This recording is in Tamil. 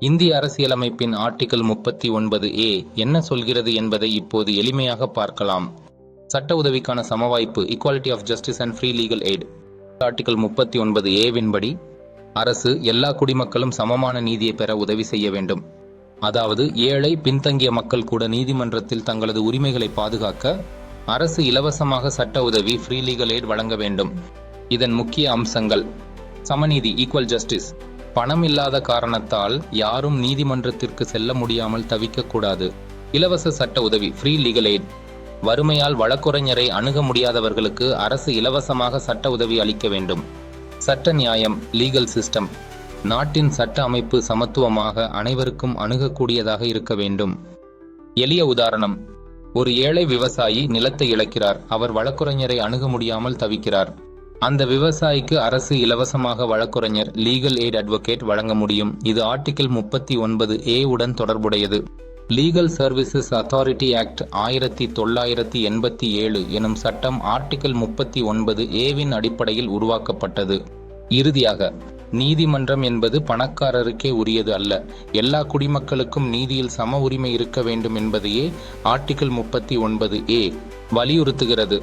இந்திய அரசியலமைப்பின் ஆர்டிகல் முப்பத்தி ஒன்பது ஏ என்ன சொல்கிறது என்பதை இப்போது எளிமையாக பார்க்கலாம். சட்ட உதவிக்கான சமவாய்ப்பு equality of justice and free legal aid article முப்பத்தி ஒன்பது ஏவின்படி அரசு எல்லா குடிமக்களும் சமமான நீதியை பெற உதவி செய்ய வேண்டும். அதாவது ஏழை பின்தங்கிய மக்கள் கூட நீதிமன்றத்தில் தங்களது உரிமைகளை பாதுகாக்க அரசு இலவசமாக சட்ட உதவி ஃப்ரீ லீகல் எய்ட் வழங்க வேண்டும். இதன் முக்கிய அம்சங்கள் சமநீதி ஈக்குவல் ஜஸ்டிஸ் பணம் இல்லாத காரணத்தால் யாரும் நீதிமன்றத்திற்கு செல்ல முடியாமல் தவிக்கக்கூடாது இலவச சட்ட உதவி ஃப்ரீ லீகல் எய்ட் வறுமையால் வழக்குரைஞரை அணுக முடியாதவர்களுக்கு அரசு இலவசமாக சட்ட உதவி அளிக்க வேண்டும். சட்ட நியாயம் லீகல் சிஸ்டம் நாட்டின் சட்ட அமைப்பு சமத்துவமாக அனைவருக்கும் அணுகக்கூடியதாக இருக்க வேண்டும். எளிய உதாரணம். ஒரு ஏழை விவசாயி நிலத்தை இழக்கிறார். அவர் வழக்குரைஞரை அணுக முடியாமல் தவிக்கிறார். அந்த விவசாயிக்கு அரசு இலவசமாக வழக்குரைஞர் லீகல் எய்ட் அட்வொகேட் வழங்க முடியும். இது ஆர்டிகிள் முப்பத்தி ஒன்பது ஏ உடன் தொடர்புடையது. லீகல் சர்வீசஸ் அத்தாரிட்டி ஆக்ட் ஆயிரத்தி தொள்ளாயிரத்தி எண்பத்தி ஏழு எனும் சட்டம் ஆர்டிகிள் முப்பத்தி ஒன்பது ஏவின் அடிப்படையில் உருவாக்கப்பட்டது. இறுதியாக நீதிமன்றம் என்பது பணக்காரருக்கே உரியது அல்ல. எல்லா குடிமக்களுக்கும் நீதியில் சம உரிமை இருக்க வேண்டும் என்பதையே ஆர்டிகிள் முப்பத்தி ஒன்பது ஏ வலியுறுத்துகிறது.